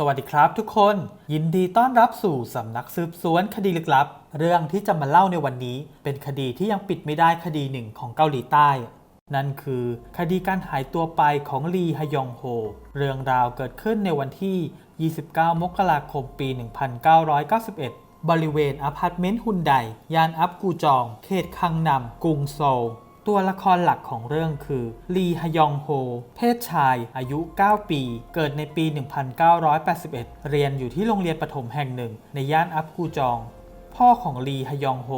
สวัสดีครับทุกคน ยินดีต้อนรับสู่สำนักสืบสวนคดีลึกลับ เรื่องที่จะมาเล่าในวันนี้ เป็นคดีที่ยังปิดไม่ได้คดีหนึ่งของเกาหลีใต้ นั่นคือ คดีการหายตัวไปของลีฮยองโฮ เรื่องราวเกิดขึ้นในวันที่ 29 มกราคมปี 1991 บริเวณอพาร์ตเมนต์ฮุนไดย่านอับกูจอง เขตคังนำกรุงโซล ตัวละครหลักของเรื่องคือลีฮยองโฮ เพศชาย อายุ 9 ปี เกิดในปี 1981 เรียนอยู่ที่โรงเรียนประถมแห่งหนึ่ง ในย่านอับกูจอง พ่อของลีฮยองโฮ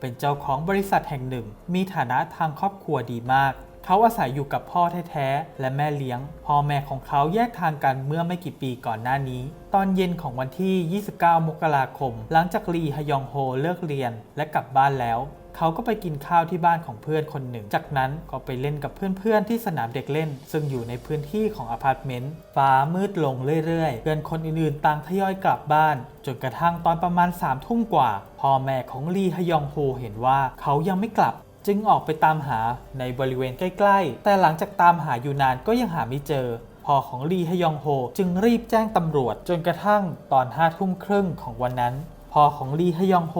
เป็นเจ้าของบริษัทแห่งหนึ่ง มีฐานะทางครอบครัวดีมาก เขาอาศัยอยู่กับพ่อแท้ๆ และแม่เลี้ยง พ่อแม่ของเขาแยกทางกันเมื่อไม่กี่ปีก่อนหน้านี้ ตอนเย็นของวันที่ 29 มกราคม หลังจากลีฮยองโฮเลิกเรียนและกลับบ้านแล้ว เขาก็ไปกินข้าวที่บ้านของเพื่อนคนหนึ่ง จากนั้นก็ไปเล่นกับเพื่อนๆที่สนามเด็กเล่น ซึ่งอยู่ในพื้นที่ของอพาร์ตเมนต์ ฟ้ามืดลงเรื่อยๆ เพื่อนคนอื่นๆต่างทยอยกลับบ้าน จนกระทั่งตอนประมาณ3ามทุ่มกว่า พ่อแม่ของลีฮยองโฮเห็นว่าเขายังไม่กลับจึงออกไปตามหาในบริเวณใกล้ๆ แต่หลังจากตามหาอยู่นานก็ยังหาไม่เจอพ่อของลีฮยองโฮจึงรีบแจ้งตำรวจจนกระทั่งตอนห้าทุ่มครึ่งของวันนั้นพ่อของลีฮยองโฮ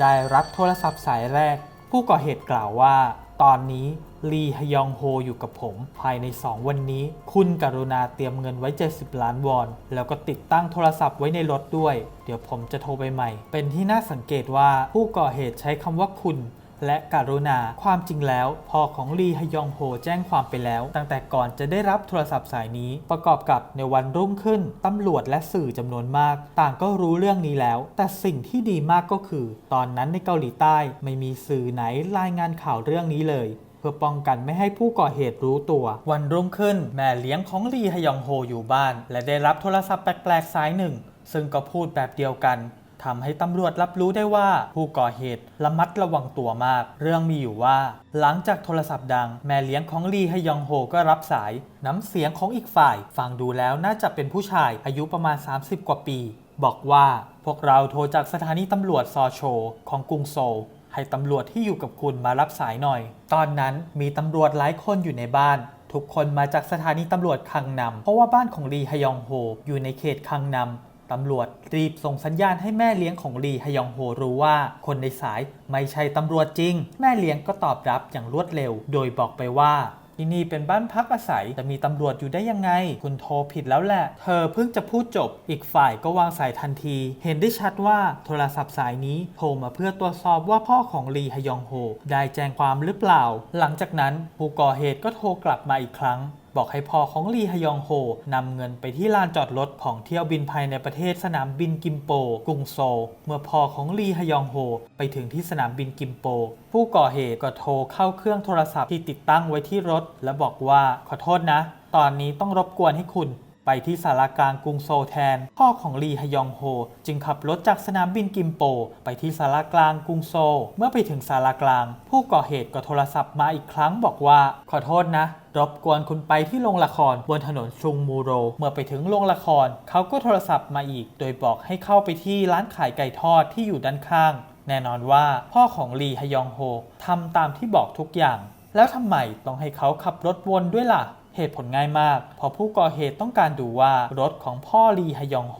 ได้รับโทรศัพท์สายแรก ผู้ก่อเหตุกล่าวว่า ตอนนี้ลีฮยองโฮอยู่กับผม ภายใน 2 วันนี้ คุณกรุณาเตรียมเงินไว้ 70 ล้านวอน แล้วก็ติดตั้งโทรศัพท์ไว้ในรถด้วย เดี๋ยวผมจะโทรไปใหม่ เป็นที่น่าสังเกตว่าผู้ก่อเหตุใช้คำว่าคุณ และการุณา ความจริงแล้วพ่อของลีฮยองโฮแจ้งความไปแล้ว ตั้งแต่ก่อนจะได้รับโทรศัพท์สายนี้ ประกอบกับในวันรุ่งขึ้นตำรวจและสื่อจำนวนมาก ต่างก็รู้เรื่องนี้แล้ว แต่สิ่งที่ดีมากก็คือ ตอนนั้นในเกาหลีใต้ไม่มีสื่อไหนรายงานข่าวเรื่องนี้เลย เพื่อป้องกันไม่ให้ผู้ก่อเหตุรู้ตัว วันรุ่งขึ้น แม่เลี้ยงของลีฮยองโฮอยู่บ้าน และได้รับโทรศัพท์แปลกๆสายหนึ่ง ซึ่งก็พูดแบบเดียวกัน ทำให้ตำรวจรับรู้ได้ว่าผู้ก่อเหตุระมัดระวังตัวมาก เรื่องมีอยู่ว่า หลังจากโทรศัพท์ดังแม่เลี้ยงของลีฮยองโฮก็รับสายน้ำเสียงของอีกฝ่าย ฟังดูแล้วน่าจะเป็นผู้ชายอายุประมาณ 30 กว่าปี บอกว่าพวกเราโทรจากสถานีตำรวจซอโช ของกรุงโซลให้ตำรวจที่อยู่กับคุณมารับสายหน่อย ตอนนั้นมีตำรวจหลายคนอยู่ในบ้านทุกคนมาจากสถานีตำรวจคังนำเพราะว่าบ้านของลีฮยองโฮอยู่ในเขตคังนำ ตำรวจรีบส่งสัญญาณให้แม่เลี้ยงของลีฮยองโฮรู้ว่าคนในสายไม่ใช่ตำรวจจริง แม่เลี้ยงก็ตอบรับอย่างรวดเร็ว โดยบอกไปว่าที่นี่เป็นบ้านพักอาศัยจะมีตำรวจอยู่ได้ยังไง คุณโทรผิดแล้วแหละ เธอเพิ่งจะพูดจบ อีกฝ่ายก็วางสายทันที เห็นได้ชัดว่าโทรศัพท์สายนี้โทรมาเพื่อตรวจสอบว่าพ่อของลีฮยองโฮ ได้แจ้งความหรือเปล่า หลังจากนั้นผู้ก่อเหตุก็โทรกลับมาอีกครั้ง บอกให้พ่อของลีฮยองโฮนำเงินไปที่ลานจอดรถของเที่ยวบินภายในประเทศสนามบินกิมโป กรุงโซล เมื่อพ่อของลีฮยองโฮไปถึงที่สนามบินกิมโป ผู้ก่อเหตุก็โทรเข้าเครื่องโทรศัพท์ที่ติดตั้งไว้ที่รถ และบอกว่าขอโทษนะ ตอนนี้ต้องรบกวนให้คุณ ไปที่สารากลางกรุงโซลแทน พ่อของลีฮยองโฮ จึงขับรถจากสนามบินกิมโป ไปที่สารากลางกรุงโซลเมื่อไปถึงสารากลาง ผู้ก่อเหตุก็โทรศัพท์มาอีกครั้งบอกว่า ขอโทษนะ รบกวนคุณไปที่โรงละครบนถนนชุงมูโร เมื่อไปถึงโรงละคร เขาก็โทรศัพท์มาอีก โดยบอกให้เข้าไปที่ร้านขายไก่ทอดที่อยู่ด้านข้าง แน่นอนว่าพ่อของลีฮยองโฮทำตามที่บอกทุกอย่าง แล้วทำไมต้องให้เขาขับรถวนด้วยล่ะ เหตุผลง่ายมากเพราะผู้ก่อเหตุต้องการดูว่ารถของพ่อลีฮยองโฮ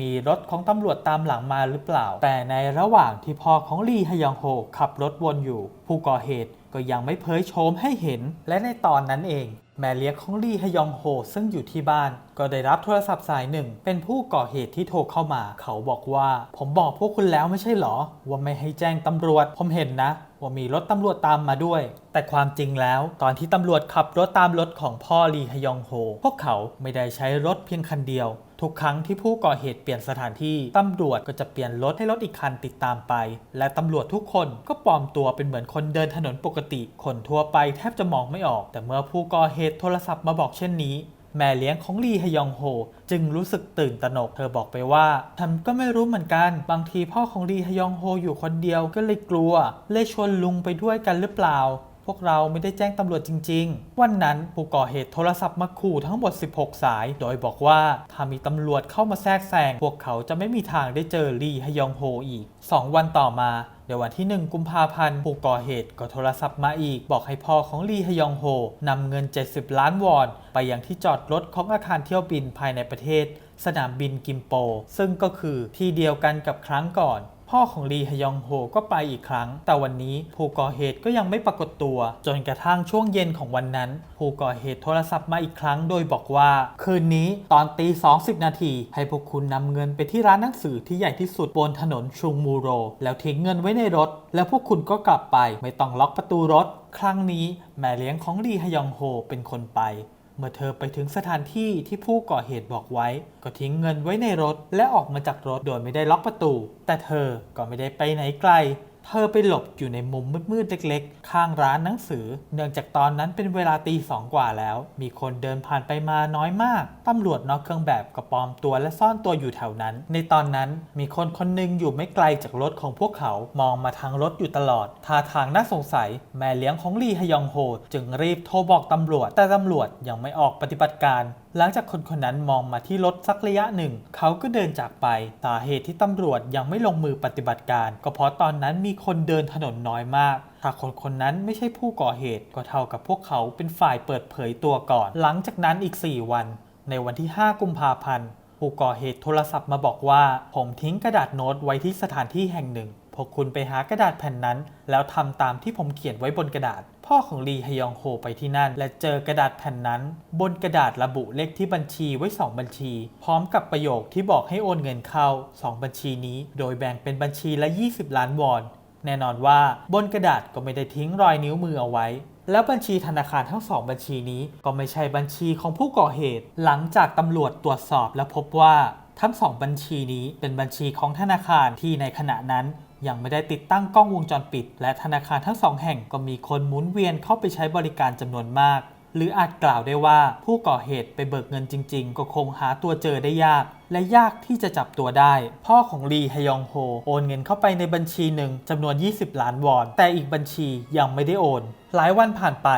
มีรถของตำรวจตามหลังมาหรือเปล่า แต่ในระหว่างที่พ่อของลีฮยองโฮขับรถวนอยู่ ผู้ก่อเหตุก็ยังไม่เผยโฉมให้เห็น และในตอนนั้นเอง แม่เลี้ยงของลีฮยองโฮซึ่งอยู่ที่บ้าน ก็ได้รับโทรศัพท์สายหนึ่ง เป็นผู้ก่อเหตุที่โทรเข้ามา เขาบอกว่า ผมบอกพวกคุณแล้วไม่ใช่เหรอ ว่าไม่ให้แจ้งตำรวจ ผมเห็นนะ ว่ามีรถตำรวจตามมาด้วย แต่ความจริงแล้วตอนที่ตำรวจขับรถตามรถของพ่อลีฮยองโฮ พวกเขาไม่ได้ใช้รถเพียงคันเดียว ทุกครั้งที่ผู้ก่อเหตุเปลี่ยนสถานที่ ตำรวจก็จะเปลี่ยนรถให้รถอีกคันติดตามไป และตำรวจทุกคนก็ปลอมตัวเป็นเหมือนคนเดินถนนปกติ คนทั่วไปแทบจะมองไม่ออก แต่เมื่อผู้ก่อเหตุโทรศัพท์มาบอกเช่นนี้ แม่เลี้ยงของลีฮยองโฮจึงรู้สึกตื่นตระหนก เธอบอกไปว่าฉันก็ไม่รู้เหมือนกัน บางทีพ่อของลีฮยองโฮอยู่คนเดียวก็เลยกลัว เลยชวนลุงไปด้วยกันหรือเปล่า พวกเราไม่ได้แจ้งตำรวจจริง ๆ วันนั้นผู้ก่อเหตุโทรศัพท์มาขู่ทั้งหมด 16 สาย โดยบอกว่าถ้ามีตำรวจเข้ามาแทรกแซงพวกเขาจะไม่มีทางได้เจอลีฮยองโฮอีก 2 วันต่อมา เดี๋ยววันที่ 1 กุมภาพันธ์ผู้ก่อเหตุก็โทรศัพท์มาอีก บอกให้พ่อของลีฮยองโฮนำเงิน 70 ล้านวอน ไปยังที่จอดรถของอาคารเที่ยวบินภายในประเทศ สนามบินกิมโป ซึ่งก็คือที่เดียวกันกับครั้งก่อน พ่อของลีฮยองโฮก็ไปอีกครั้ง แต่วันนี้ผู้ก่อเหตุก็ยังไม่ปรากฏตัว จนกระทั่งช่วงเย็นของวันนั้น ผู้ก่อเหตุโทรศัพท์มาอีกครั้งโดยบอกว่า คืนนี้ตอนตี20นาทีให้พวกคุณนำเงินไปที่ร้านหนังสือที่ใหญ่ที่สุดบนถนนชุงมูโร แล้วทิ้งเงินไว้ในรถ แล้วพวกคุณก็กลับไปไม่ต้องล็อกประตูรถ ครั้งนี้แม่เลี้ยงของลีฮยองโฮเป็นคนไป เมื่อเธอไปถึงสถานที่ที่ผู้ก่อเหตุบอกไว้ ก็ทิ้งเงินไว้ในรถและออกมาจากรถโดยไม่ได้ล็อกประตู แต่เธอก็ไม่ได้ไปไหนไกล เธอไปหลบอยู่ในมุมมืดๆเล็กๆ ข้างร้านหนังสือ เนื่องจากตอนนั้นเป็นเวลาตีสองกว่าแล้ว มีคนเดินผ่านไปมาน้อยมาก ตำรวจนอกเครื่องแบบก็ปลอมตัวและซ่อนตัวอยู่แถวนั้น ในตอนนั้นมีคนคนหนึงอยู่ไม่ไกลจากรถของพวกเขา มองมาทางรถอยู่ตลอด ท่าทางน่าสงสัย แม่เลี้ยงของลีฮยองโฮ จึงรีบโทรบอกตำรวจ แต่ตำรวจยังไม่ออกปฏิบัติการหลังจากคนคนนั้นมองมาที่รถสักระยะหนึ่ง เขาก็เดินจากไปสาเหตุที่ตำรวจยังไม่ลงมือปฏิบัติการ ก็เพราะตอนนั้นมีคนเดินถนนน้อยมากถ้าคนคนนั้นไม่ใช่ผู้ก่อเหตุก็เท่ากับพวกเขาเป็นฝ่ายเปิดเผยตัวก่อน หลังจากนั้นอีก 4 วัน ในวันที่ 5 กุมภาพันธ์ผู้ก่อเหตุโทรศัพท์มาบอกว่า ผมทิ้งกระดาษโน้ตไว้ที่สถานที่แห่งหนึ่ง พวกคุณไปหากระดาษแผ่นนั้น แล้วทำตามที่ผมเขียนไว้บนกระดาษ พ่อของลีฮยองโฮไปที่นั่น และเจอกระดาษแผ่นนั้น บนกระดาษระบุเลขที่บัญชีไว้ 2 บัญชี พร้อมกับประโยคที่บอกให้โอนเงินเข้า 2 บัญชีนี้ โดยแบ่งเป็นบัญชีละ 20 ล้านวอน แน่นอนว่าบนกระดาษก็ไม่ได้ทิ้งรอยนิ้วมือเอาไว้ แล้วบัญชีธนาคารทั้งสองบัญชีนี้ ก็ไม่ใช่บัญชีของผู้ก่อเหตุ หลังจากตำรวจตรวจสอบและพบว่าทั้งสองบัญชีนี้เป็นบัญชีของธนาคารที่ในขณะนั้น ยังไม่ได้ติดตั้งกล้องวงจรปิด และธนาคารทั้งสองแห่งก็มีคนหมุนเวียนเข้าไปใช้บริการจำนวนมาก หรืออาจกล่าวได้ว่าผู้ก่อเหตุไปเบิกเงินจริง ๆ ก็คงหาตัวเจอได้ยาก และยากที่จะจับตัวได้ พ่อของลีฮยองโฮโอนเงินเข้าไปในบัญชีหนึ่งจำนวน 20 ล้านวอน แต่อีกบัญชียังไม่ได้โอน หลายวันผ่านไป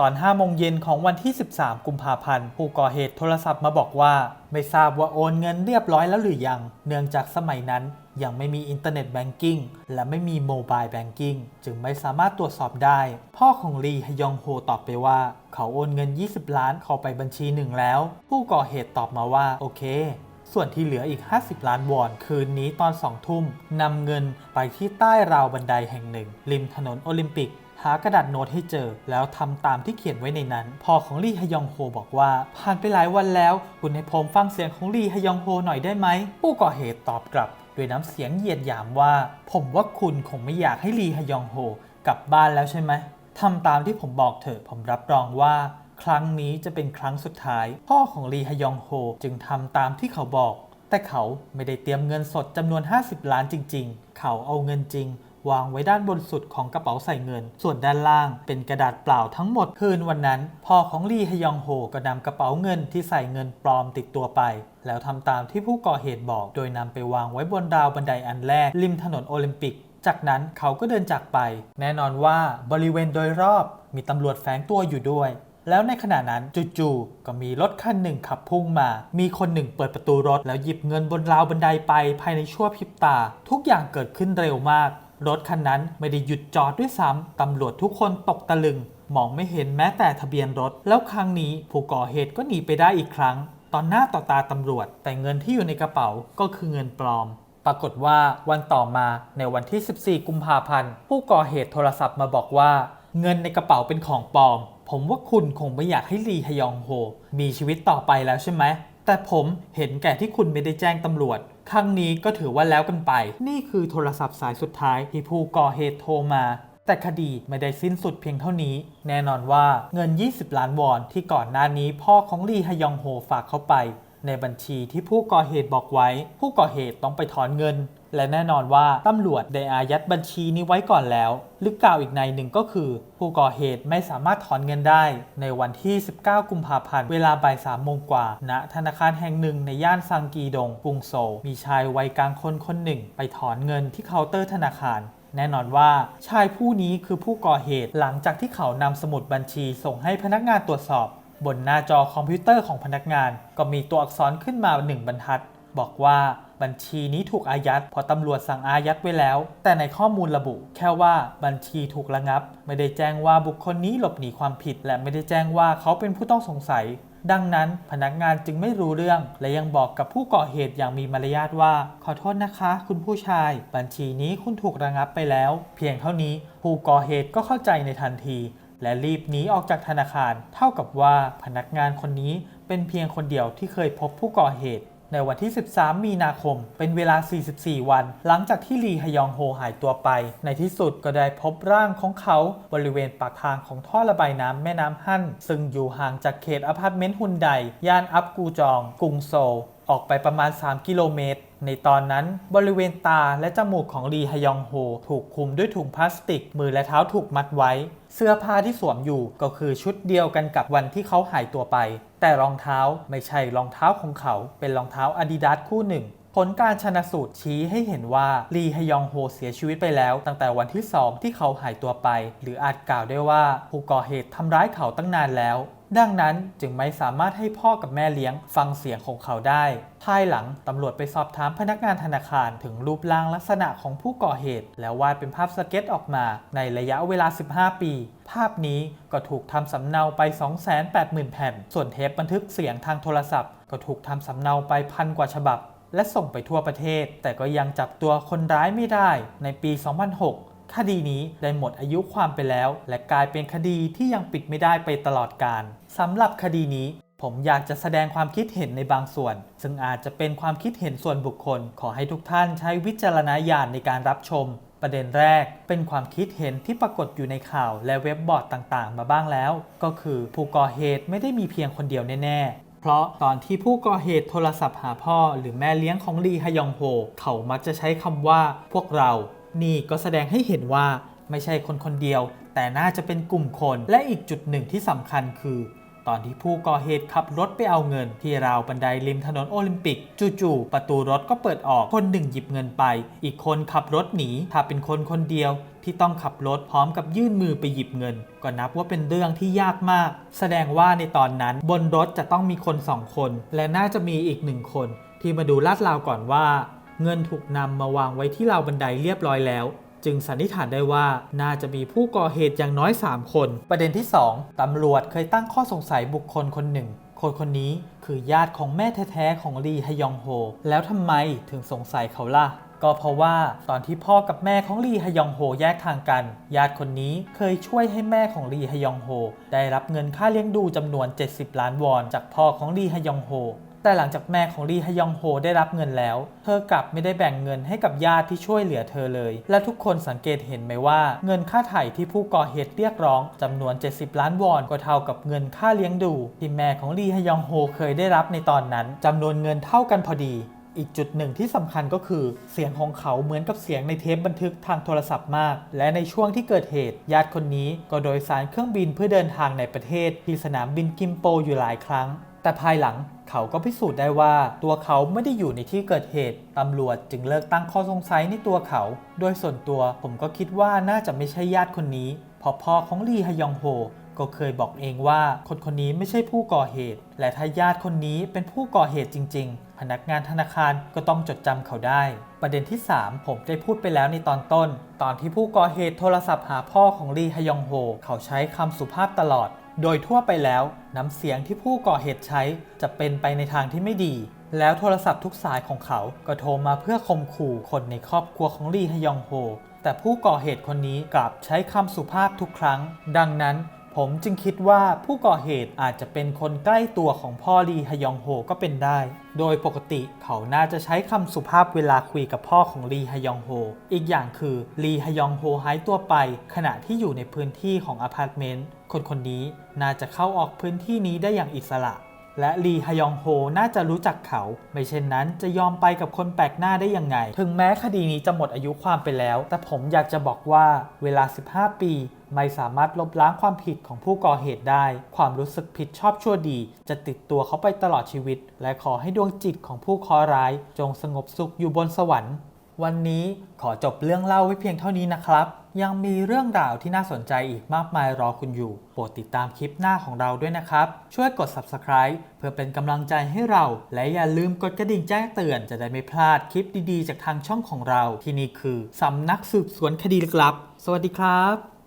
ตอน5โมงเย็นของวันที่ 13 กุมภาพันธ์ ผู้ก่อเหตุโทรศัพท์มาบอกว่า ไม่ทราบว่าโอนเงินเรียบร้อยแล้วหรือยัง เนื่องจากสมัยนั้น ยังไม่มีอินเทอร์เน็ตแบงกิ้งและไม่มีโมบายแบงกิ้งจึงไม่สามารถตรวจสอบได้ พ่อของลีฮยองโฮตอบไปว่า เขาโอนเงิน 20 ล้านเข้าไปบัญชีหนึ่งแล้ว ผู้ก่อเหตุตอบมาว่าโอเค ส่วนที่เหลืออีก 50 ล้านวอน คืนนี้ตอน 2 ทุ่มนำเงินไปที่ใต้ราวบันไดแห่งหนึ่ง ริมถนนโอลิมปิกหากระดาษโน้ตให้เจอ แล้วทำตามที่เขียนไว้ในนั้น พ่อของลี่ฮยองโฮบอกว่า ผ่านไปหลายวันแล้ว คุณให้ผมฟังเสียงของลี่ฮยองโฮหน่อยได้ไหม ผู้ก่อเหตุตอบกลับ ด้วยน้ำเสียงเหยียดหยามว่า ผมว่าคุณคงไม่อยากให้ลีฮยองโฮกลับบ้านแล้วใช่ไหมทำตามที่ผมบอกเถอะผมรับรองว่า ครั้งนี้จะเป็นครั้งสุดท้าย พ่อของลีฮยองโฮจึงทำตามที่เขาบอก แต่เขาไม่ได้เตรียมเงินสดจำนวน 50 ล้านจริง ๆ เขาเอาเงินจริง วางไว้ด้านบนสุดของกระเป๋าใส่เงิน ส่วนด้านล่างเป็นกระดาษเปล่าทั้งหมดคืนวันนั้น พ่อของลีฮยองโฮก็นำกระเป๋าเงินที่ใส่เงินปลอมติดตัวไป แล้วทำตามที่ผู้ก่อเหตุบอก โดยนำไปวางไว้บนราวบันไดอันแรกริมถนนโอลิมปิก จากนั้นเขาก็เดินจากไป แน่นอนว่าบริเวณโดยรอบมีตำรวจแฝงตัวอยู่ด้วยแล้วในขณะนั้นจู่ๆก็มีรถคันหนึ่งขับพุ่งมา มีคนหนึ่งเปิดประตูรถแล้วหยิบเงินบนราวบันไดไปภายในชั่วพริบตา ทุกอย่างเกิดขึ้นเร็วมาก รถคันนั้นไม่ได้หยุดจอดด้วยซ้ำตำรวจทุกคนตกตะลึง มองไม่เห็นแม้แต่ทะเบียนรถ แล้วครั้งนี้ผู้ก่อเหตุก็หนีไปได้อีกครั้งตอนหน้าต่อตาตำรวจ แต่เงินที่อยู่ในกระเป๋าก็คือเงินปลอม ปรากฏว่าวันต่อมาในวันที่ 14 กุมภาพันธ์ผู้ก่อเหตุโทรศัพท์มาบอกว่า เงินในกระเป๋าเป็นของปลอม ผมว่าคุณคงไม่อยากให้ลีฮยองโฮมีชีวิตต่อไปแล้วใช่ไหม แต่ผมเห็นแก่ที่คุณไม่ได้แจ้งตำรวจ ครั้งนี้ก็ถือว่าแล้วกันไป นี่คือโทรศัพท์สายสุดท้ายที่ผู้ก่อเหตุโทรมา แต่คดีไม่ได้สิ้นสุดเพียงเท่านี้ แน่นอนว่าเงิน 20 ล้านวอนที่ก่อนหน้านี้พ่อของลีฮยองโฮฝากเข้าไป ในบัญชีที่ผู้ก่อเหตุบอกไว้ ผู้ก่อเหตุต้องไปถอนเงิน และแน่นอนว่าตำรวจได้อายัดบัญชีนี้ไว้ก่อนแล้วหรือกล่าวอีกในหนึ่งก็คือ ผู้ก่อเหตุไม่สามารถถอนเงินได้ ในวันที่ 19 กุมภาพันธ์เวลาบ่าย3โมงกว่าณธนาคารแห่งหนึ่งในย่านซังกีดงกรุงโซลมีชายวัยกลางคนคนหนึ่ง ไปถอนเงินที่เคาน์เตอร์ธนาคารแน่นอนว่าชายผู้นี้คือผู้ก่อเหตุหลังจากที่เขานำสมุดบัญชีส่งให้พนักงานตรวจสอบ บนหน้าจอคอมพิวเตอร์ของพนักงาน ก็มีตัวอักษรขึ้นมาหนึ่งบรรทัด บอกว่าบัญชีนี้ถูกอายัดเพราะตำรวจสั่งอายัดไว้แล้ว แต่ในข้อมูลระบุ แค่ว่าบัญชีถูกระงับ ไม่ได้แจ้งว่าบุคคลนี้หลบหนีความผิด และไม่ได้แจ้งว่าเขาเป็นผู้ต้องสงสัย ดังนั้นพนักงานจึงไม่รู้เรื่อง และยังบอกกับผู้ก่อเหตุอย่างมีมารยาทว่า ขอโทษนะคะ คุณผู้ชาย บัญชีนี้คุณถูกระงับไปแล้ว เพียงเท่านี้ ผู้ก่อเหตุก็เข้าใจในทันที และรีบหนีออกจากธนาคาร เท่ากับว่าพนักงานคนนี้เป็นเพียงคนเดียวที่เคยพบผู้ก่อเหตุ ในวันที่ 13 มีนาคม เป็นเวลา 44 วัน หลังจากที่ลีฮยองโฮหายตัวไป ในที่สุดก็ได้พบร่างของเขาบริเวณปากทางของท่อระบายน้ำแม่น้ำฮั่น ซึ่งอยู่ห่างจากเขตอพาร์ตเมนต์ฮุนไดย่านอับกูจอง กรุงโซลออกไปประมาณ 3 กิโลเมตร ในตอนนั้นบริเวณตาและจมูกของลีฮยองโฮ ถูกคลุมด้วยถุงพลาสติก มือและเท้าถูกมัดไว้ เสื้อผ้าที่สวมอยู่ก็คือชุดเดียวกันกับวันที่เขาหายตัวไป แต่รองเท้าไม่ใช่รองเท้าของเขา เป็นรองเท้าอาดิดาสคู่หนึ่ง ผลการชนะสูตรชี้ให้เห็นว่าลีฮยองโฮเสียชีวิตไปแล้ว ตั้งแต่วันที่ 2 ที่เขาหายตัวไป หรืออาจกล่าวได้ว่าผู้ก่อเหตุทำร้ายเขาตั้งนานแล้ว ดังนั้นจึงไม่สามารถให้พ่อกับแม่เลี้ยงฟังเสียงของเขาได้ ภายหลังตำรวจไปสอบถามพนักงานธนาคารถึงรูปร่างลักษณะของผู้ก่อเหตุ แล้ววาดเป็นภาพสเก็ตออกมาในระยะเวลา 15 ปี ภาพนี้ก็ถูกทำสำเนาไป 280,000 แผ่น ส่วนเทปบันทึกเสียงทางโทรศัพท์ ก็ถูกทำสำเนาไปพันกว่าฉบับและส่งไปทั่วประเทศ แต่ก็ยังจับตัวคนร้ายไม่ได้ ในปี 2006 คดีนี้ได้หมดอายุความไปแล้ว และกลายเป็นคดีที่ยังปิดไม่ได้ไปตลอดกาลสำหรับคดีนี้ผมอยากจะแสดงความคิดเห็นในบางส่วน ซึ่งอาจจะเป็นความคิดเห็นส่วนบุคคล ขอให้ทุกท่านใช้วิจารณญาณในการรับชม ประเด็นแรกเป็นความคิดเห็นที่ปรากฏอยู่ในข่าวและเว็บบอร์ดต่างๆ มาบ้างแล้ว ก็คือผู้ก่อเหตุไม่ได้มีเพียงคนเดียวแน่ๆ เพราะตอนที่ผู้ก่อเหตุโทรศัพท์หาพ่อ หรือแม่เลี้ยงของลีฮยองโฮเขามักจะใช้คำว่าพวกเรา นี่ก็แสดงให้เห็นว่าไม่ใช่คนคนเดียว แต่น่าจะเป็นกลุ่มคน และอีกจุดหนึ่งที่สำคัญคือ ตอนที่ผู้ก่อเหตุขับรถไปเอาเงิน ที่ราวบันไดริมถนนโอลิมปิก จู่ๆประตูรถก็เปิดออกคนหนึ่งหยิบเงินไป อีกคนขับรถหนีถ้าเป็นคนคนเดียวที่ต้องขับรถพร้อมกับยื่นมือไปหยิบเงิน ก็นับว่าเป็นเรื่องที่ยากมาก แสดงว่าในตอนนั้นบนรถจะต้องมีคนสองคน และน่าจะมีอีกหนึ่งคน ที่มาดูลาดราวก่อนว่า เงินถูกนำมาวางไว้ที่ราวบันไดเรียบร้อยแล้ว จึงสันนิษฐานได้ว่าน่าจะมีผู้ก่อเหตุอย่างน้อย 3 คน ประเด็นที่ 2 ตำรวจเคยตั้งข้อสงสัยบุคคลคนหนึ่ง คนคนนี้คือญาติของแม่แท้ๆของลีฮยองโฮ แล้วทำไมถึงสงสัยเขาล่ะก็เพราะว่าตอนที่พ่อกับแม่ของลีฮยองโฮแยกทางกัน ญาติคนนี้เคยช่วยให้แม่ของลีฮยองโฮ ได้รับเงินค่าเลี้ยงดูจำนวน 70 ล้านวอน จากพ่อของลีฮยองโฮ แต่หลังจากแม่ของลีฮยองโฮได้รับเงินแล้ว เธอกลับไม่ได้แบ่งเงินให้กับญาติที่ช่วยเหลือเธอเลย และทุกคนสังเกตเห็นไหมว่า เงินค่าไถ่ที่ผู้ก่อเหตุเรียกร้องจำนวน 70 ล้านวอนก็เท่ากับเงินค่าเลี้ยงดูที่แม่ของลีฮยองโฮเคยได้รับในตอนนั้นจำนวนเงินเท่ากันพอดีอีกจุดหนึ่งที่สำคัญก็คือเสียงของเขาเหมือนกับเสียงในเทปบันทึกทางโทรศัพท์มาก และในช่วงที่เกิดเหตุ ญาติคนนี้ก็โดยสารเครื่องบินเพื่อเดินทางในประเทศที่สนามบินกิมโปอยู่หลายครั้ง แต่ภายหลัง เขาก็พิสูจน์ได้ว่าตัวเขาไม่ได้อยู่ในที่เกิดเหตุ ตำรวจจึงเลิกตั้งข้อสงสัยในตัวเขา โดยส่วนตัวผมก็คิดว่าน่าจะไม่ใช่ญาติคนนี้เพราะพ่อของลีฮยองโฮก็เคยบอกเองว่าคนคนนี้ไม่ใช่ผู้ก่อเหตุ และถ้าญาติคนนี้เป็นผู้ก่อเหตุจริง ๆ พนักงานธนาคารก็ต้องจดจำเขาได้ ประเด็นที่ 3 ผมได้พูดไปแล้วในตอนต้น ตอนที่ผู้ก่อเหตุโทรศัพท์หาพ่อของลีฮยองโฮ เขาใช้คำสุภาพตลอด โดยทั่วไปแล้วน้ำเสียงที่ผู้ก่อเหตุใช้จะเป็นไปในทางที่ไม่ดี แล้วโทรศัพท์ทุกสายของเขาก็โทรมาเพื่อข่มขู่คนในครอบครัวของลีฮยองโฮ แต่ผู้ก่อเหตุคนนี้กลับใช้คำสุภาพทุกครั้ง ดังนั้น ผมจึงคิดว่าผู้ก่อเหตุอาจจะเป็นคนใกล้ตัวของพ่อลีฮยองโฮก็เป็นได้ โดยปกติเขาน่าจะใช้คำสุภาพเวลาคุยกับพ่อของลีฮยองโฮ อีกอย่างคือลีฮยองโฮหายตัวไป ขณะที่อยู่ในพื้นที่ของอพาร์ตเมนต์ คนคนนี้น่าจะเข้าออกพื้นที่นี้ได้อย่างอิสระ และลีฮยองโฮน่าจะรู้จักเขา ไม่เช่นนั้นจะยอมไปกับคนแปลกหน้าได้ยังไง ถึงแม้คดีนี้จะหมดอายุความไปแล้ว แต่ผมอยากจะบอกว่าเวลา 15 ปีไม่สามารถลบล้างความผิดของผู้ก่อเหตุได้ ความรู้สึกผิดชอบชั่วดี จะติดตัวเขาไปตลอดชีวิต และขอให้ดวงจิตของผู้เคราะห์ร้าย จงสงบสุขอยู่บนสวรรค์ วันนี้ขอจบเรื่องเล่าไว้เพียงเท่านี้นะครับ ยังมีเรื่องราวที่น่าสนใจอีกมากมายรอคุณอยู่ โปรดติดตามคลิปหน้าของเราด้วยนะครับ ช่วยกด subscribe เพื่อเป็นกำลังใจให้เรา และอย่าลืมกดกระดิ่งแจ้งเตือนจะได้ไม่พลาดคลิปดีๆ จากทางช่องของเรา ที่นี่คือสำนักสืบสวนคดีลึกลับ สวัสดีครับ